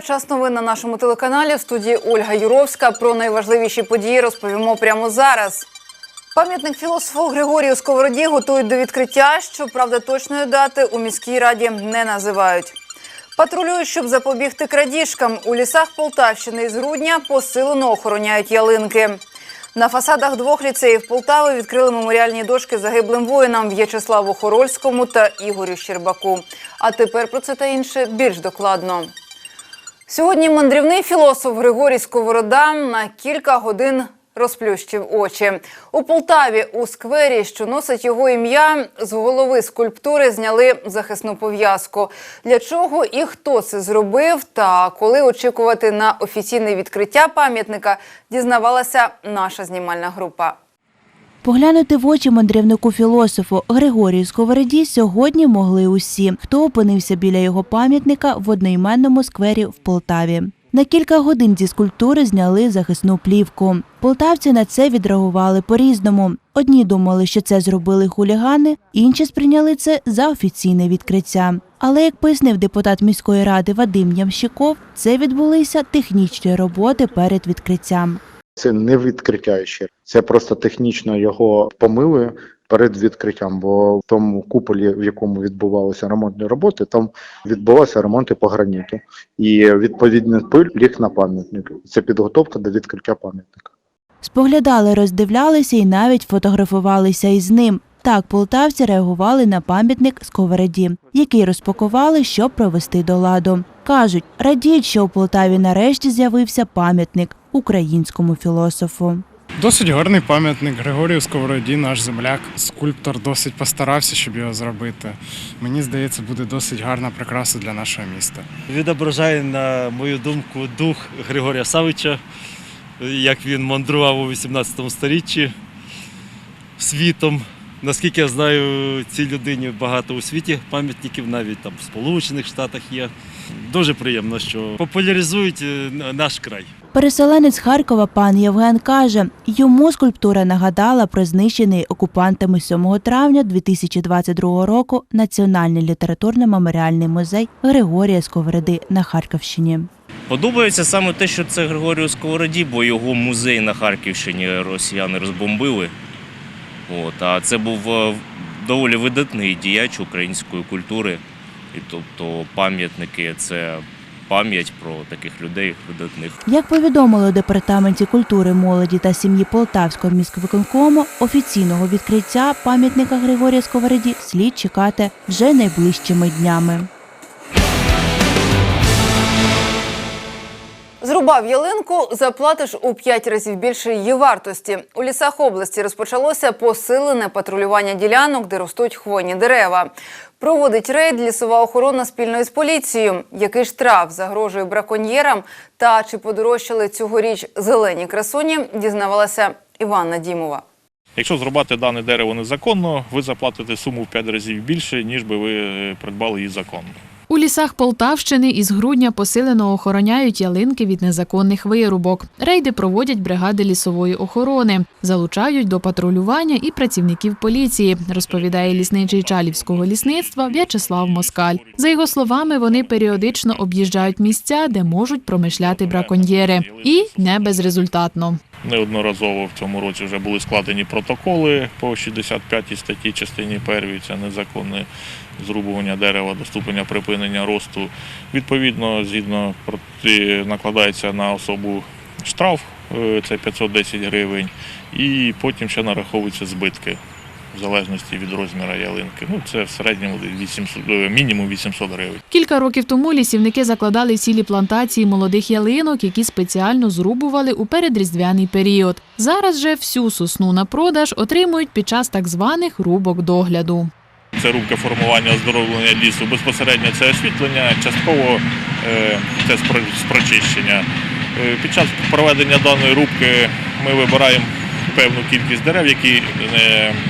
Час новин на нашому телеканалі. В студії Ольга Юровська. Про найважливіші події розповімо прямо зараз. Пам'ятник філософу Григорію Сковороді готують до відкриття. Щоправда, точної дати у міській раді не називають. Патрулюють, щоб запобігти крадіжкам. У лісах Полтавщини із грудня посилено охороняють ялинки. На фасадах двох ліцеїв Полтави відкрили меморіальні дошки загиблим воїнам В'ячеславу Хорольському та Ігорю Щербаку. А тепер про це та інше більш докладно. Сьогодні мандрівний філософ Григорій Сковорода на кілька годин розплющив очі. У Полтаві у сквері, що носить його ім'я, з голови скульптури зняли захисну пов'язку. Для чого і хто це зробив, та коли очікувати на офіційне відкриття пам'ятника, дізнавалася наша знімальна група. Поглянути в очі мандрівнику філософу Григорію Сковороді сьогодні могли усі, хто опинився біля його пам'ятника в одноіменному сквері в Полтаві. На кілька годин зі скульптури зняли захисну плівку. Полтавці на це відреагували по-різному. Одні думали, що це зробили хулігани, інші сприйняли це за офіційне відкриття. Але як пояснив депутат міської ради Вадим Ямщиков, це відбулися технічні роботи перед відкриттям. Це не відкриття ще, це просто технічно його помили перед відкриттям. Бо в тому куполі, в якому відбувалися ремонтні роботи, там відбувалися ремонти по граніту, і відповідний пиль ліг на пам'ятник. Це підготовка до відкриття пам'ятника. Споглядали, роздивлялися і навіть фотографувалися із ним. Так полтавці реагували на пам'ятник Сковороді, який розпакували, щоб провести до ладу. Кажуть, радіють, що у Полтаві нарешті з'явився пам'ятник українському філософу. Досить гарний пам'ятник Григорію Сковороді, наш земляк. Скульптор досить постарався, щоб його зробити. Мені здається, буде досить гарна прикраса для нашого міста. відображає, на мою думку, дух Григорія Савича, як він мандрував у 18 сторіччі світом. Наскільки я знаю, цій людині багато у світі пам'ятників, навіть там в Сполучених Штатах є. Дуже приємно, що популяризують е, наш край. Переселенець Харкова пан Євген каже, йому скульптура нагадала про знищений окупантами 7 травня 2022 року Національний літературно-меморіальний музей Григорія Сковороди на Харківщині. Подобається саме те, що це Григорію Сковороді, бо його музей на Харківщині росіяни розбомбили. От, а це був е, доволі видатний діяч української культури. І тобто пам'ятники це пам'ять про таких людей видатних. Як повідомили у департаменті культури, молоді та сім'ї Полтавського міськвиконкому, офіційного відкриття пам'ятника Григорія Сковороді слід чекати вже найближчими днями. Зрубав ялинку, заплатиш у п'ять разів більше її вартості. У лісах області розпочалося посилене патрулювання ділянок, де ростуть хвойні дерева. Проводить рейд лісова охорона спільно із поліцією. Який штраф загрожує браконьєрам та чи подорожчали цьогоріч зелені красуні, дізнавалася Іванна Дімова. Якщо зрубати дане дерево незаконно, ви заплатите суму в 5 разів більше, ніж би ви е, придбали її законно. У лісах Полтавщини із грудня посилено охороняють ялинки від незаконних вирубок. Рейди проводять бригади лісової охорони, залучають до патрулювання і працівників поліції, розповідає лісничий Чалівського лісництва В'ячеслав Москаль. За його словами, вони періодично об'їжджають місця, де можуть промишляти браконьєри, і не безрезультатно. Неодноразово в цьому році вже були складені протоколи по 65 статті частині 1, це незаконне зрубування дерева до ступеня припинення росту. Відповідно, згідно накладається на особу штраф, е, це 510 гривень, і потім ще нараховуються збитки. В залежності від розміру ялинки. Ну, це в середньому десь 800, е, мінімум 800 гривень. Кілька років тому лісівники закладали цілі плантації молодих ялинок, які спеціально зрубували у передріздвяний період. Зараз же всю сосну на продаж отримують під час так званих рубок догляду. Це рубка формування оздоровлення лісу. Безпосередньо це освітлення, частково е, це спро- спрочищення. Е, Під час проведення даної рубки ми вибираємо певну кількість дерев, які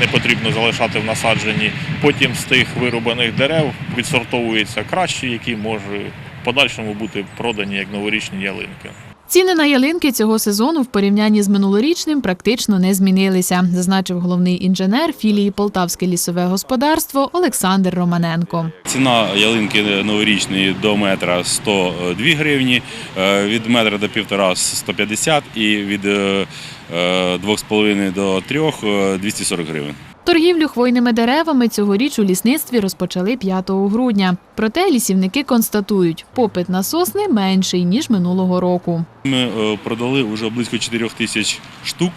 не, потрібно залишати в насадженні. Потім з тих вирубаних дерев відсортовуються кращі, які можуть в подальшому бути продані як новорічні ялинки. Ціни на ялинки цього сезону в порівнянні з минулорічним практично не змінилися, зазначив головний інженер філії Полтавське лісове господарство Олександр Романенко. Ціна ялинки новорічної до метра 102 гривні, е, від метра до півтора 150 і від е, е, 2,5 до 3 е, 240 гривень. Торгівлю хвойними деревами цьогоріч у лісництві розпочали 5 грудня. Проте лісівники констатують, попит на сосни менший ніж минулого року. Ми е, продали вже близько 4 тисяч штук,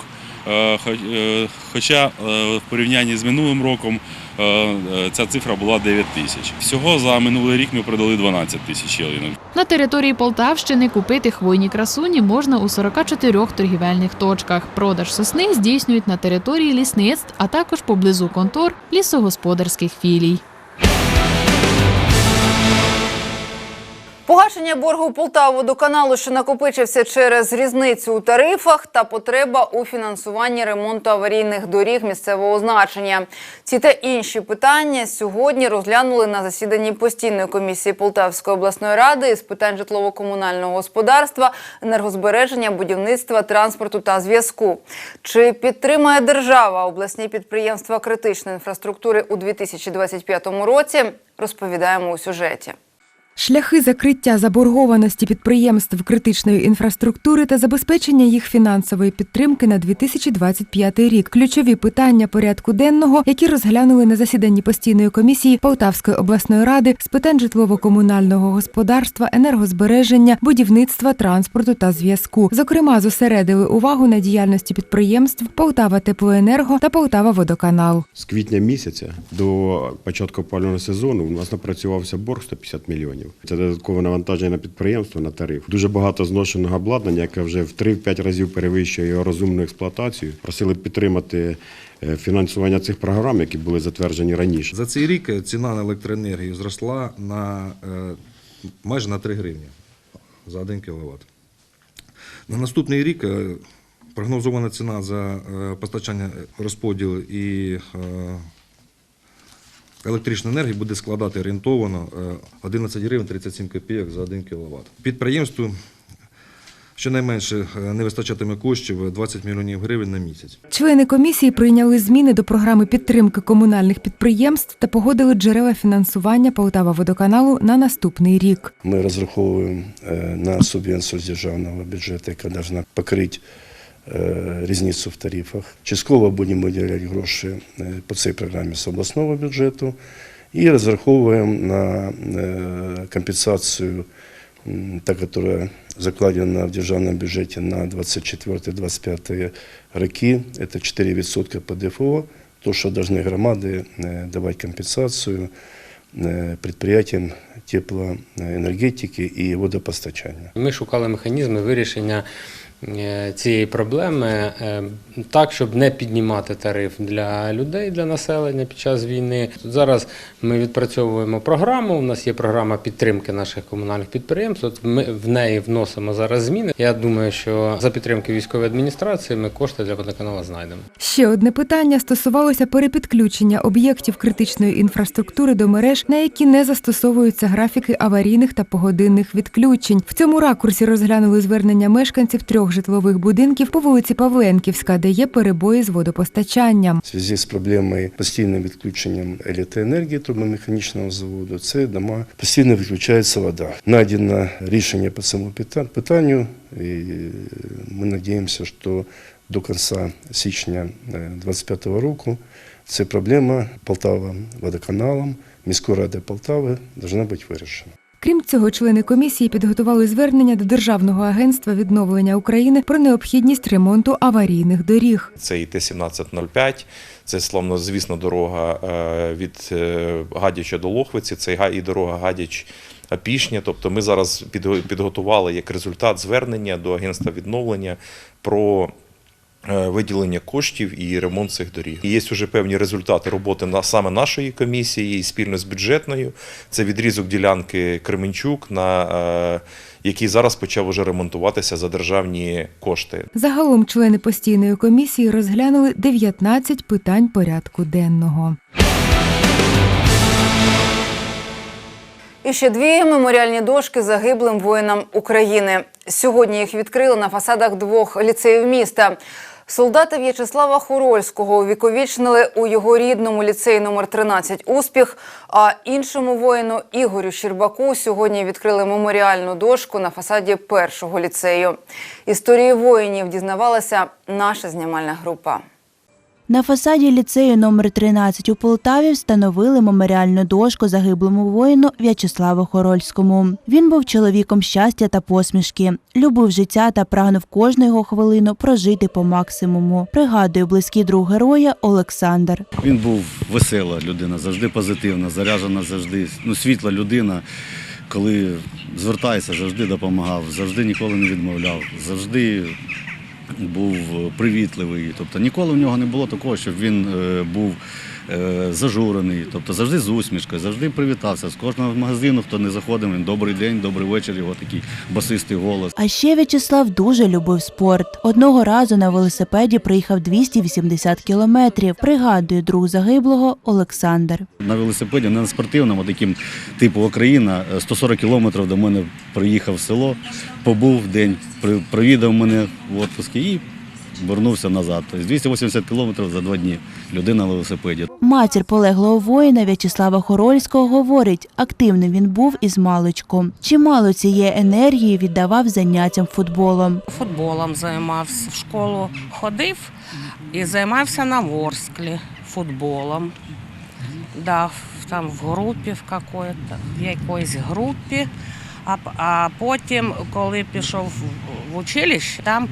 хоча е, в порівнянні з минулим роком е, е, ця цифра була 9 тисяч. Всього за минулий рік ми продали 12 тисяч ялинок. На території Полтавщини купити хвойні красуні можна у 44 торгівельних точках. Продаж сосни здійснюють на території лісництв, а також поблизу контор лісогосподарських філій. Погашення боргу Полтаводоканалу, що накопичився через різницю у тарифах та потреба у фінансуванні ремонту аварійних доріг місцевого значення. Ці та інші питання сьогодні розглянули на засіданні постійної комісії Полтавської обласної ради з питань житлово-комунального господарства, енергозбереження, будівництва, транспорту та зв'язку. Чи підтримає держава обласні підприємства критичної інфраструктури у 2025 році? Розповідаємо у сюжеті. Шляхи закриття заборгованості підприємств критичної інфраструктури та забезпечення їх фінансової підтримки на 2025 рік. Ключові питання порядку денного, які розглянули на засіданні постійної комісії Полтавської обласної ради з питань житлово-комунального господарства, енергозбереження, будівництва, транспорту та зв'язку. Зокрема, зосередили увагу на діяльності підприємств Полтава Теплоенерго та Полтава Водоканал. З квітня місяця до початку опалювального сезону у нас напрацювався борг 150 мільйонів. Це додаткове навантаження на підприємство на тариф. Дуже багато зношеного обладнання, яке вже в 3-5 разів перевищує його розумну експлуатацію. Просили підтримати е, фінансування цих програм, які були затверджені раніше. За цей рік е, ціна на електроенергію зросла на е, майже на 3 гривні за 1 кВт. На наступний рік прогнозована ціна за постачання розподіл і е, електричної енергії буде складати орієнтовано е, 11 гривень 37 копійок за 1 кВт. Підприємству щонайменше е, не вистачатиме коштів 20 мільйонів гривень на місяць. Члени комісії прийняли зміни до програми підтримки комунальних підприємств та погодили джерела фінансування Полтава водоканалу на наступний рік. Ми розраховуємо е, на субвенцію з державного бюджету, яка повинна покрити е, різницю в тарифах. Частково будемо виділяти гроші е, по цій програмі з обласного бюджету і розраховуємо на е, компенсацію, м, та, яка закладена в державном бюджете на 24-25 роки. Это 4% по ДФО, то, что должны громады э, давать компенсацию э, предприятиям теплоэнергетики и водопостачания. Ми шукали механізми вирішення е, цієї проблеми е, так, щоб не піднімати тариф для людей, для населення під час війни. Зараз ми відпрацьовуємо програму. У нас є програма підтримки наших комунальних підприємств. От ми в неї вносимо зараз зміни. Я думаю, що за підтримки військової адміністрації ми кошти для водоканалу знайдемо. Ще одне питання стосувалося перепідключення об'єктів критичної інфраструктури до мереж, на які не застосовуються графіки аварійних та погодинних відключень. В цьому ракурсі розглянули звернення мешканців трьох житлових будинків по вулиці Павленківська, де є перебої з водопостачанням. В зв'язку з проблемою постійним відключенням електроенергії трубомеханічного заводу, це дома постійно відключається вода. Найдено рішення по цьому питанню, і ми сподіваємося, що до кінця січня 2025 року ця проблема Полтава водоканалом міської ради Полтави повинна бути вирішена. Крім цього, члени комісії підготували звернення до Державного агентства відновлення України про необхідність ремонту аварійних доріг. Це і Т-1705, це, словно, звісно, дорога е, від е, Гадяча до Лохвиці, це і га- і дорога Гадяч. Пішня, тобто ми зараз підго- підготували як результат звернення до агентства відновлення про виділення коштів і ремонт цих доріг. І є вже певні результати роботи на саме нашої комісії і спільно з бюджетною. Це відрізок ділянки Кременчук, на е, який зараз почав уже ремонтуватися за державні кошти. Загалом члени постійної комісії розглянули 19 питань порядку денного. І ще дві меморіальні дошки загиблим воїнам України. Сьогодні їх відкрили на фасадах двох ліцеїв міста. Солдата В'ячеслава Хорольського увіковічнили у його рідному ліцеї номер 13 Успіх. А іншому воїну Ігорю Щербаку сьогодні відкрили меморіальну дошку на фасаді першого ліцею. Історії воїнів дізнавалася наша знімальна група. На фасаді ліцею номер 13 у Полтаві встановили меморіальну дошку загиблому воїну В'ячеславу Хорольському. Він був чоловіком щастя та посмішки, любив життя та прагнув кожну його хвилину прожити по максимуму. Пригадує близький друг героя Олександр. Він був весела людина, завжди позитивна, заряджена завжди. Ну, світла людина. Коли звертається, завжди допомагав, завжди ніколи не відмовляв, завжди був привітливий. Тобто ніколи в нього не було такого, щоб він е, був е, зажурений. Тобто завжди з усмішкою, завжди привітався. З кожного магазину, хто не заходив, він добрий день, добрий вечір, його такий басистий голос. А ще В'ячеслав дуже любив спорт. Одного разу на велосипеді проїхав 280 кілометрів. Пригадує друг загиблого Олександр. На велосипеді, не на спортивному, таким типу Україна, е, 140 кілометрів до мене приїхав в село, побув день, провідав мене в відпуску і вернувся назад. Тобто 280 кілометрів за два дні. Людина на велосипеді. Матір полеглого воїна В'ячеслава Хорольського говорить, активним він був із маличку. Чимало цієї енергії віддавав заняттям футболом. Футболом займався. В школу ходив і займався на Ворсклі футболом. Да, там в групі в в якоїсь групі. А, а потім, коли пішов в- училище, там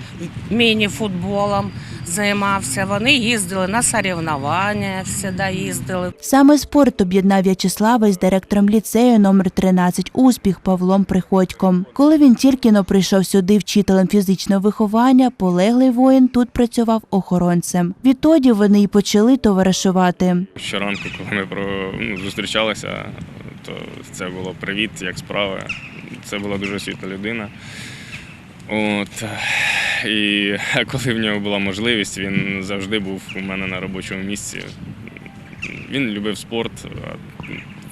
міні-футболом займався. Вони їздили на соревнування, всі їздили. Саме спорт об'єднав В'ячеслава із директором ліцею номер 13 Успіх Павлом Приходьком. Коли він тільки но прийшов сюди вчителем фізичного виховання, полеглий воїн тут працював охоронцем. Відтоді вони й почали товаришувати. Щоранку, коли ми про, ну, зустрічалися, то це було привіт, як справи. Це була дуже світла людина. От. І коли в нього була можливість, він завжди був у мене на робочому місці. Він любив спорт.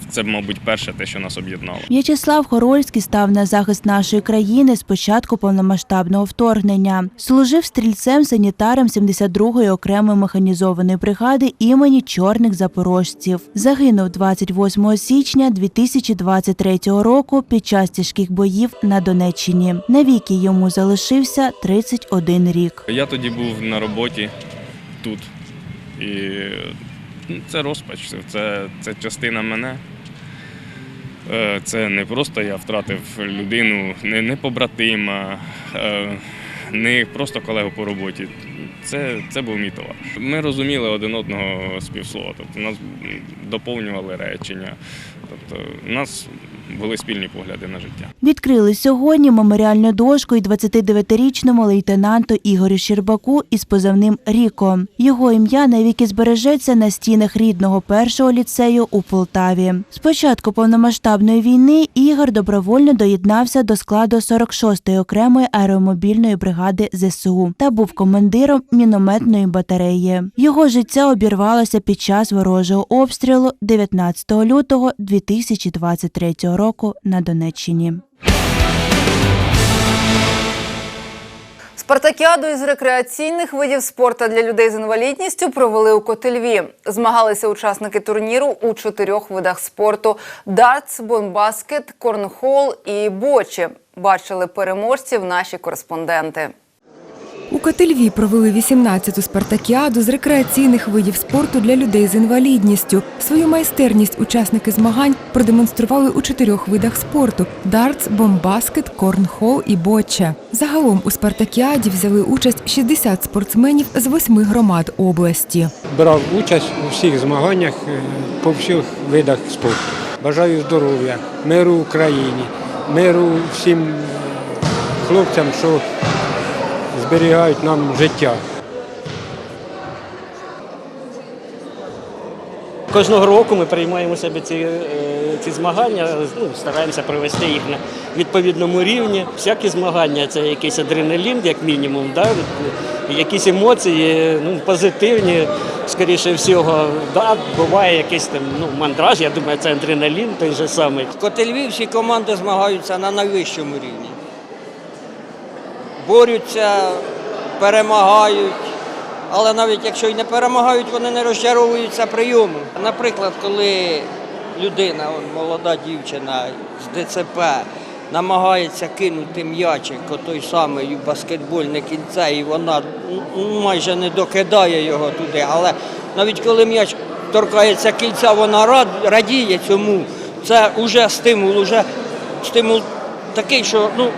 Це, мабуть, перше те, що нас об'єднало. В'ячеслав Хорольський став на захист нашої країни з початку повномасштабного вторгнення. Служив стрільцем санітаром 72-ї окремої механізованої бригади імені чорних запорожців. Загинув 28 січня 2023 року під час тяжких боїв на Донеччині. Навіки йому залишився 31 рік. Я тоді був на роботі тут. І це розпач, це, це частина мене. Е, Це не просто я втратив людину, не, не побратима, е, не просто колегу по роботі. Це, це був мій товариш. Ми розуміли один одного співслова. Тобто нас доповнювали речення. Тобто нас були спільні погляди на життя. Відкрили сьогодні меморіальну дошку і 29-річному лейтенанту Ігорю Щербаку із позивним Ріко. Його ім'я навіки збережеться на стінах рідного першого ліцею у Полтаві. З початку повномасштабної війни Ігор добровольно доєднався до складу 46-ї окремої аеромобільної бригади ЗСУ та був командиром мінометної батареї. Його життя обірвалося під час ворожого обстрілу 19 лютого 2023 року на Донеччині. Спартакіаду із рекреаційних видів спорту для людей з інвалідністю провели у Котельві. Змагалися учасники турніру у чотирьох видах спорту: дартс, бонбаскет, корнхол і бочі. Бачили переможців наші кореспонденти. У Котельві провели 18-ту спартакіаду з рекреаційних видів спорту для людей з інвалідністю. Свою майстерність учасники змагань продемонстрували у чотирьох видах спорту: дартс, бомбаскет, корнхол і боча. Загалом у спартакіаді взяли участь 60 спортсменів з восьми громад області. брав участь у всіх змаганнях е, по всіх видах спорту. Бажаю здоров'я, миру Україні, миру всім хлопцям, що зберігають нам життя. Кожного року ми приймаємо себе ці, е, ці змагання, ну, стараємося провести їх на відповідному рівні. Всякі змагання це якийсь адреналін, як мінімум, да? якісь емоції ну, позитивні. скоріше всього, да, буває якийсь там ну, мандраж, я думаю, це адреналін той же самий. Котельві всі команди змагаються на найвищому рівні. Борються, перемагають. Але навіть якщо й не перемагають, вони не розчаровуються прийому. Наприклад, коли людина, молода дівчина з ДЦП, намагається кинути м'ячик, той самий баскетбольне кільце, і вона майже не докидає його туди. Але навіть коли м'яч торкається кільця, вона рад, радіє цьому. Це вже стимул, уже стимул такий, що ну,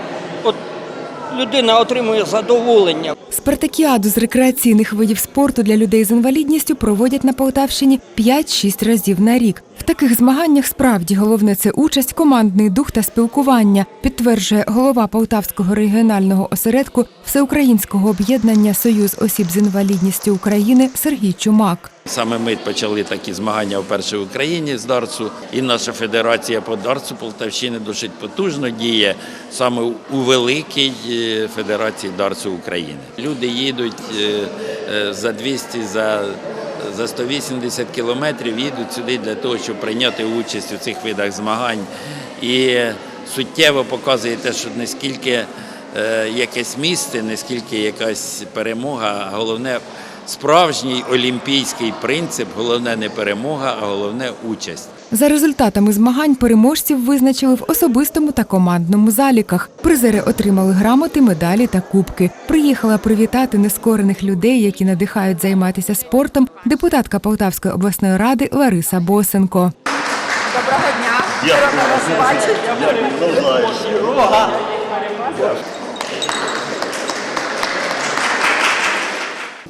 людина отримує задоволення. Спартакіаду з рекреаційних видів спорту для людей з інвалідністю проводять на Полтавщині 5-6 разів на рік. В таких змаганнях справді головне це участь, командний дух та спілкування, підтверджує голова Полтавського регіонального осередку Всеукраїнського об'єднання Союз осіб з інвалідністю України Сергій Чумак. Саме ми почали такі змагання вперше в Україні з дартсу, і наша федерація по дартсу Полтавщини досить потужно діє саме у великій е, федерації дартсу України. Люди їдуть е, е, за 200, за, за 180 кілометрів, їдуть сюди для того, щоб прийняти участь у цих видах змагань. І суттєво показує те, що не скільки якесь місце, не скільки якась перемога, головне справжній олімпійський принцип, головне не перемога, а головне участь. За результатами змагань переможців визначили в особистому та командному заліках. Призери отримали грамоти, медалі та кубки. Приїхала привітати нескорених людей, які надихають займатися спортом, депутатка Полтавської обласної ради Лариса Босенко. Доброго дня. Приємно вас бачити.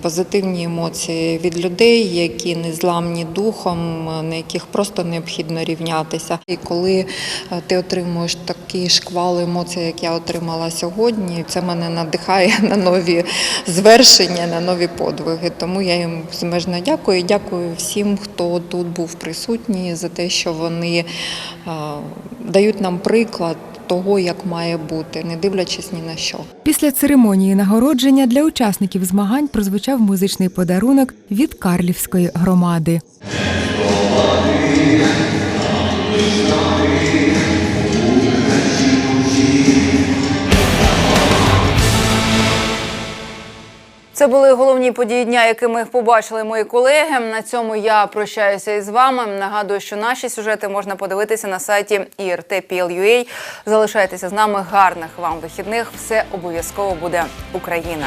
Позитивні емоції від людей, які не зламні духом, на яких просто необхідно рівнятися. І коли е, ти отримуєш такий шквал емоцій, як я отримала сьогодні, це мене надихає на нові звершення, на нові подвиги. Тому я їм безмежно дякую. Дякую всім, хто тут був присутній, за те, що вони е, дають нам приклад того, як має бути, не дивлячись ні на що. Після церемонії нагородження для учасників змагань прозвучав музичний подарунок від Карлівської громади. Це були головні події дня, якими побачили мої колеги. На цьому я прощаюся із вами. Нагадую, що наші сюжети можна подивитися на сайті IRT.PL.UA. Залишайтеся з нами. Гарних вам вихідних. Все обов'язково буде Україна.